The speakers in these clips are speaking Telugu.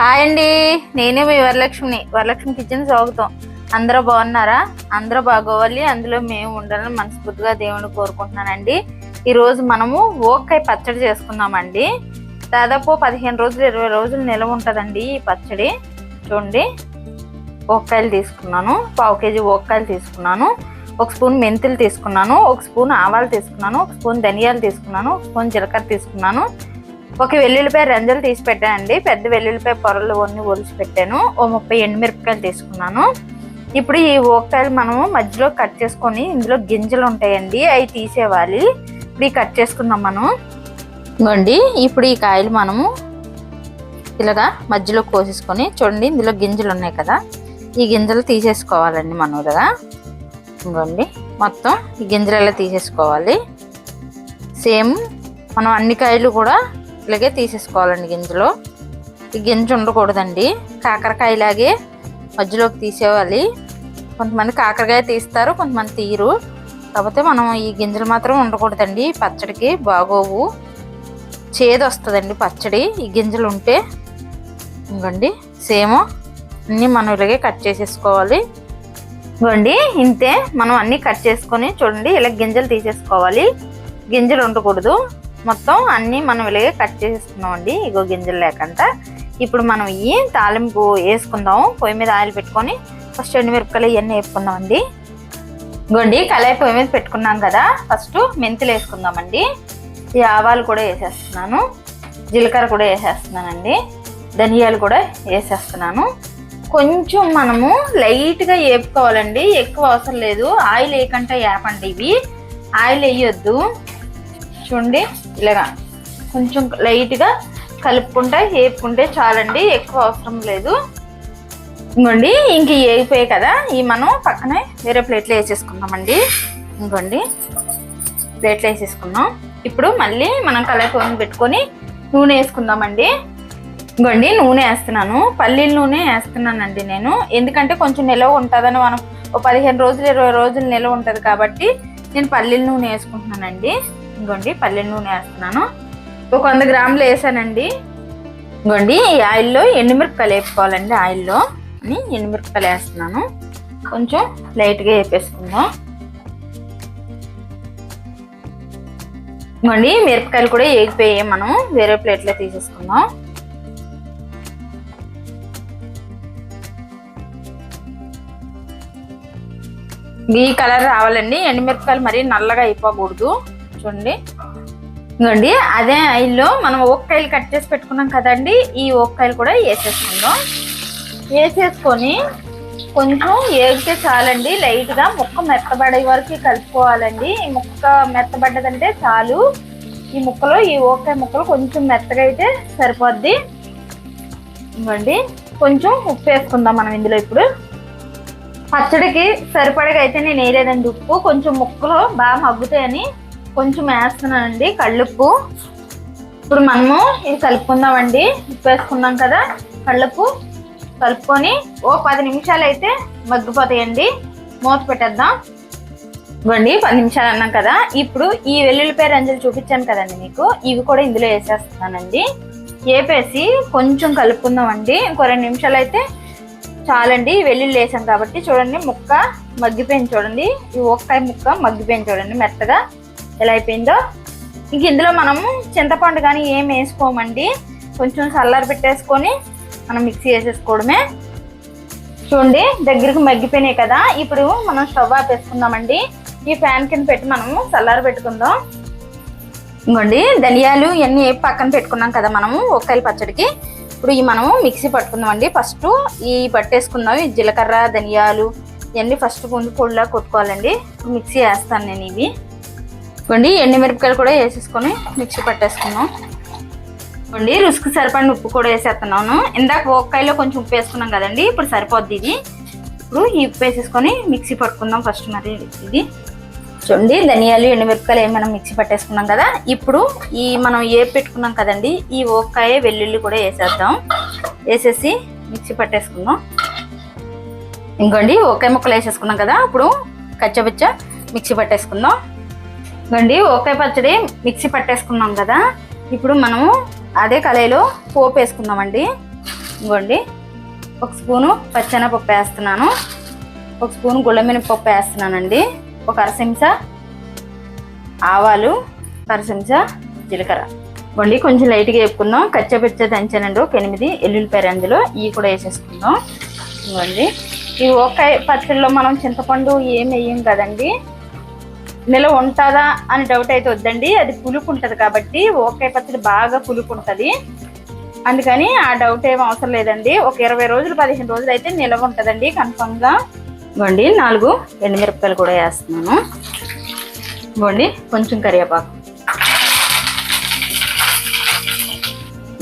హాయ్ అండి. నేనే మీ వరలక్ష్మిని. వరలక్ష్మి కిచెన్ స్వాగతం. అందరూ బాగున్నారా? అందరూ బాగోవాలి. అందులో మేము ఉండాలని మనస్ఫూర్తిగా దేవుని కోరుకుంటున్నానండి. ఈరోజు మనము ఓకాయ పచ్చడి చేసుకుందామండి. దాదాపు పదిహేను రోజులు ఇరవై రోజులు నిల్వ ఉంటుందండి ఈ పచ్చడి. చూడండి. ఓక్కాయలు తీసుకున్నాను. పావు కేజీ ఓక్కాయలు తీసుకున్నాను. ఒక స్పూన్ మెంతులు తీసుకున్నాను. ఒక స్పూన్ ఆవాలు తీసుకున్నాను. ఒక స్పూన్ ధనియాలు తీసుకున్నాను. ఒక స్పూన్ జీలకర్ర తీసుకున్నాను. ఒక వెల్లుల్లిపాయ రంజలు తీసి పెట్టానండి. పెద్ద వెల్లుల్లిపాయ పొరలు అన్ని ఒలిచి పెట్టాను. ఓ ముప్పై ఎండుమిరపకాయలు తీసుకున్నాను. ఇప్పుడు ఈ ఓక్కాయలు మనము మధ్యలో కట్ చేసుకొని ఇందులో గింజలు ఉంటాయండి. అవి తీసేవాలి ఇప్పుడు ఈ కట్ చేసుకుందాం మనం. ఇవ్వండి ఇప్పుడు ఈ కాయలు మనము ఇలాగా మధ్యలో కోసేసుకొని చూడండి ఇందులో గింజలు ఉన్నాయి కదా. ఈ గింజలు తీసేసుకోవాలండి మనం ఇలాగా. ఇదిగోండి మొత్తం ఈ గింజలు ఎలా తీసేసుకోవాలి? సేమ్ మనం అన్ని కాయలు కూడా ఇలాగే తీసేసుకోవాలండి గింజలో. ఈ గింజ ఉండకూడదండి. కాకరకాయలాగే మధ్యలోకి తీసేవాలి కొంతమంది కాకరకాయ తీస్తారు కొంతమంది తీయరు. కాకపోతే మనం ఈ గింజలు మాత్రం ఉండకూడదండి. ఈ పచ్చడికి బాగోవు. చేదు వస్తుందండి పచ్చడి. ఈ గింజలు ఉంటే ఇంకోండి సేమ్ అన్నీ మనం ఇలాగే కట్ చేసేసుకోవాలి. ఇవ్వండి. ఇంతే. మనం అన్నీ కట్ చేసుకొని చూడండి ఇలా గింజలు తీసేసుకోవాలి. గింజలు ఉండకూడదు. మొత్తం అన్నీ మనం ఇలాగే కట్ చేసేసుకున్నామండి. ఇగో గింజలు లేకుండా ఇప్పుడు మనం ఈ తాలింపు వేసుకుందాం పొయ్యి మీద ఆయిల్ పెట్టుకొని ఫస్ట్ ఎండుమిరపకాయలు ఇవన్నీ వేసుకుందామండి గొండి కళాయి పొయ్యి మీద పెట్టుకున్నాం కదా ఫస్ట్ మెంతులు వేసుకుందామండి. ఈ ఆవాలు కూడా వేసేస్తున్నాను. జీలకర్ర కూడా వేసేస్తున్నానండి. ధనియాలు కూడా వేసేస్తున్నాను. కొంచెం మనము లైట్గా వేపుకోవాలండి. ఎక్కువ అవసరం లేదు. ఆయిల్ వేయకుండా వేపండి ఇవి. ఆయిల్ వేయొద్దు. చూడండి. ఇలాగా కొంచెం లైట్గా కలుపుకుంటే వేపుకుంటే చాలండి ఎక్కువ అవసరం లేదు. ఇంకోండి ఇంక వేగిపోయాయి కదా ఇవి మనం పక్కనే వేరే ప్లేట్లో వేసేసుకుందామండి. ఇంకోండి ప్లేట్లో వేసేసుకున్నాం ఇప్పుడు మళ్ళీ మనం కళాయి పెట్టుకొని నూనె వేసుకుందామండి. ఇంకోండి నూనె వేస్తున్నాను. పల్లీల నూనె వేస్తున్నానండి నేను. ఎందుకంటే కొంచెం నిలవ ఉంటుందని మనం ఒక పదిహేను రోజులు ఇరవై రోజులు నిలవ ఉంటుంది కాబట్టి నేను పల్లీల నూనె వేసుకుంటున్నానండి. ఇంకోండి పల్లె నూనె వేస్తున్నాను. ఒక వంద గ్రాములు వేసానండి. ఇంకోండి ఈ ఆయిల్లో ఎండుమిరపకాయలు వేపుకోవాలండి ఆయిల్లో. అని ఎండుమిరపకాయలు వేస్తున్నాను. కొంచెం లైట్గా వేపేసుకుందాం. ఇంకోండి మిరపకాయలు కూడా వేగిపోయాయి మనం. వేరే ప్లేట్లో తీసేసుకుందాం. ఈ కలర్ రావాలండి. ఎండుమిరపకాయలు మరీ నల్లగా అయిపోకూడదు. చూడండి. ఇంకోండి అదే ఆయిల్లో మనం ఓక్కాయలు కట్ చేసి పెట్టుకున్నాం కదండి ఈ ఓక్కాయలు కూడా వేసేసుకుందాం. వేసేసుకొని కొంచెం ఏగితే చాలండి లైట్గా ముక్క మెత్తబడే వరకు కలుపుకోవాలండి. ఈ ముక్క మెత్తబడ్డదంటే చాలు. ఈ ముక్కలో ఈ ఓకే ముక్కలు కొంచెం మెత్తగా అయితే సరిపోద్ది. ఇవ్వండి కొంచెం ఉప్పు వేసుకుందాం మనం ఇందులో ఇప్పుడు. పచ్చడికి సరిపడగా అయితే నేను వేయలేదండి ఉప్పు కొంచెం ముక్కలు బాగా మగ్గుతాయని కొంచెం వేస్తున్నానండి కళ్ళుప్పు. ఇప్పుడు మనము ఇది కలుపుకుందామండి. ఉప్పు వేసుకున్నాం కదా కళ్ళుప్పు కలుపుకొని ఓ పది నిమిషాలు అయితే మగ్గిపోతాయండి. మూత పెట్టేద్దాం. ఇవ్వండి పది నిమిషాలు అన్నాం కదా. ఇప్పుడు ఈ వెల్లుల్లిపాయ రంజులు చూపించాను కదండి మీకు. ఇవి కూడా ఇందులో వేసేస్తున్నానండి. వేపేసి కొంచెం కలుపుకుందామండి. ఇంకో రెండు నిమిషాలు అయితే చాలండి వెల్లుల్లి వేసాం కాబట్టి చూడండి ముక్క మగ్గిపోయింది చూడండి. ఈ ఒక్కాయ ముక్క మగ్గిపోయింది చూడండి మెత్తగా. ఎలా అయిపోయిందో. ఇంక ఇందులో మనము చింతపండు కానీ ఏం వేసుకోమండి. కొంచెం చల్లారి పెట్టేసుకొని మనం మిక్సీ వేసేసుకోవడమే చూడండి దగ్గరకు మగ్గిపోయినాయి కదా. ఇప్పుడు మనం స్టవ్ ఆపేసుకుందామండి. ఈ ఫ్యాన్ కింద పెట్టి మనము చల్లారి పెట్టుకుందాం. ఇంకోండి ధనియాలు ఇవన్నీ పక్కన పెట్టుకున్నాం కదా మనము ఒక్కరి పచ్చడికి. ఇప్పుడు ఈ మనము మిక్సీ పట్టుకుందామండి. ఫస్ట్ ఈ పట్టేసుకుందాం. ఈ జీలకర్ర ధనియాలు ఇవన్నీ ఫస్ట్ ముందు పొడిలా కొట్టుకోవాలండి. మిక్సీ వేస్తాను నేను ఇవి. ఇవ్వండి ఎండుమిరపకాయలు కూడా వేసేసుకొని మిక్సీ పట్టేసుకున్నాం ఇవ్వండి రుసుకు సరిపడిన ఉప్పు కూడా వేసేస్తున్నాను. ఇందాక ఒక్కాయలో కొంచెం ఉప్పు వేసుకున్నాం కదండి ఇప్పుడు సరిపోద్ది ఇది. ఇప్పుడు ఈ ఉప్పు వేసేసుకొని మిక్సీ పట్టుకుందాం ఫస్ట్ మరి ఇది. చూడండి ధనియాలు ఎండుమిరపకాయలు ఏమి మనం మిక్సీ పట్టేసుకున్నాం కదా. ఇప్పుడు ఈ మనం ఏ పెట్టుకున్నాం కదండి ఈ ఓక్కాయ వెల్లుల్లి కూడా వేసేద్దాం. వేసేసి మిక్సీ పట్టేసుకుందాం. ఇంకోండి ఓకాయ ముక్కలు వేసేసుకున్నాం కదా ఇప్పుడు కచ్చబచ్చ మిక్సీ పట్టేసుకుందాం. గండి ఓకే పచ్చడి మిక్సీ పట్టేసుకున్నాం కదా. ఇప్పుడు మనము అదే కళాయిలో పోపు వేసుకుందామండి. ఇంకోండి ఒక స్పూను పచ్చెనపప్పు వేస్తున్నాను. ఒక స్పూన్ గుళ్ళమినపప్పు వేస్తున్నానండి. ఒక అర ఆవాలు ఒక జీలకర్ర. వండి కొంచెం లైట్గా వేపుకుందాం. కచ్చపిచ్చ దంచానండి ఒక ఎనిమిది ఎల్లుల్లిపాయ అందులో ఇవి కూడా వేసేసుకుందాం. ఇవ్వండి ఈ ఒక్క పచ్చడిలో మనం చింతపండు ఏం వేయం కదండి. నిలవ ఉంటుందా అని డౌట్ అయితే వద్దండి. అది పులుపు ఉంటుంది కాబట్టి ఓకే పచ్చడి బాగా పులుపు ఉంటుంది. అందుకని ఆ డౌట్ ఏం అవసరం లేదండి. ఒక ఇరవై రోజులు పదిహేను రోజులు అయితే నిలవ ఉంటుందండి. కన్ఫామ్గా ఇవ్వండి. నాలుగు ఎండుమిరపకాయలు కూడా వేస్తున్నాను. ఇవ్వండి. కొంచెం కరివేపాకు.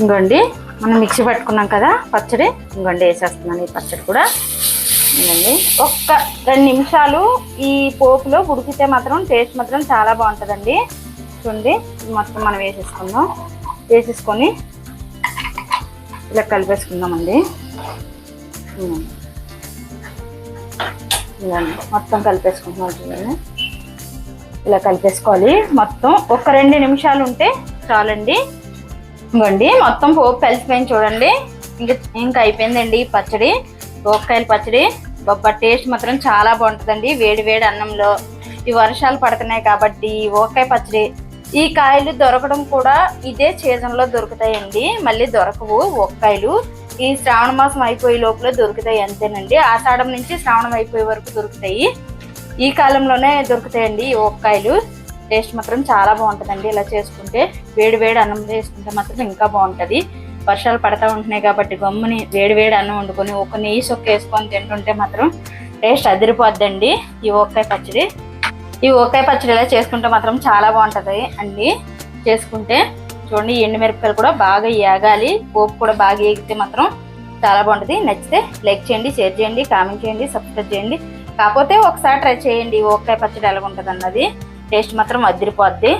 ఇంకోండి మనం మిక్సీ పట్టుకున్నాం కదా పచ్చడి. ఇంకోండి వేసేస్తున్నాను ఈ పచ్చడి కూడా. ఇవ్వండి ఒక్క రెండు నిమిషాలు ఈ పోపులో ఉడికితే మాత్రం టేస్ట్ మాత్రం చాలా బాగుంటుందండి. చూడండి మొత్తం మనం వేసేసుకుందాం. వేసేసుకొని ఇలా కలిపేసుకుందామండి. మొత్తం కలిపేసుకుంటున్నాం చూడండి. ఇలా కలిపేసుకోవాలి. మొత్తం ఒక రెండు నిమిషాలు ఉంటే చాలండి. ఇంకోండి మొత్తం పోపు కలిసిపోయింది చూడండి. ఇంకా ఇంకా అయిపోయిందండి పచ్చడి. ఓకాయల పచ్చడి. బొబ్బ టేస్ట్ మాత్రం చాలా బాగుంటుందండి. వేడి వేడి అన్నంలో. ఈ వర్షాలు పడుతున్నాయి కాబట్టి ఓకే పచ్చడి. ఈ కాయలు దొరకడం కూడా ఇదే సీజన్లో దొరుకుతాయండి. మళ్ళీ దొరకవు ఒక్కాయలు ఈ శ్రావణ మాసం అయిపోయే లోపల దొరుకుతాయి అంతేనండి. ఆషాఢం నుంచి శ్రావణం అయిపోయే వరకు దొరుకుతాయి. ఈ కాలంలోనే దొరుకుతాయండి ఈ ఒక్కాయలు టేస్ట్ మాత్రం చాలా బాగుంటుందండి ఇలా చేసుకుంటే. వేడి వేడి అన్నం చేసుకుంటే మాత్రం ఇంకా బాగుంటుంది. వర్షాలు పడతా ఉంటున్నాయి కాబట్టి గమ్ముని వేడి వేడి అన్నం వండుకొని ఒక నెయ్యి సొక్క వేసుకొని తింటుంటే మాత్రం టేస్ట్ అదిరిపోద్దండి. ఈ ఒక్కాయ పచ్చడి. ఈ ఒక్కాయ పచ్చడి ఇలా చేసుకుంటే మాత్రం చాలా బాగుంటుంది అండి. చేసుకుంటే చూడండి ఎండుమిరపకాయలు కూడా బాగా ఏగాలి. పోపు కూడా బాగా ఏగితే మాత్రం చాలా బాగుంటుంది. నచ్చితే లైక్ చేయండి షేర్ చేయండి కామెంట్ చేయండి సబ్స్క్రైబ్ చేయండి. కాకపోతే ఒకసారి ట్రై చేయండి ఒక్కాయ పచ్చడి ఎలా ఉంటుంది అన్నది టేస్ట్ మాత్రం అదిరిపోద్ది.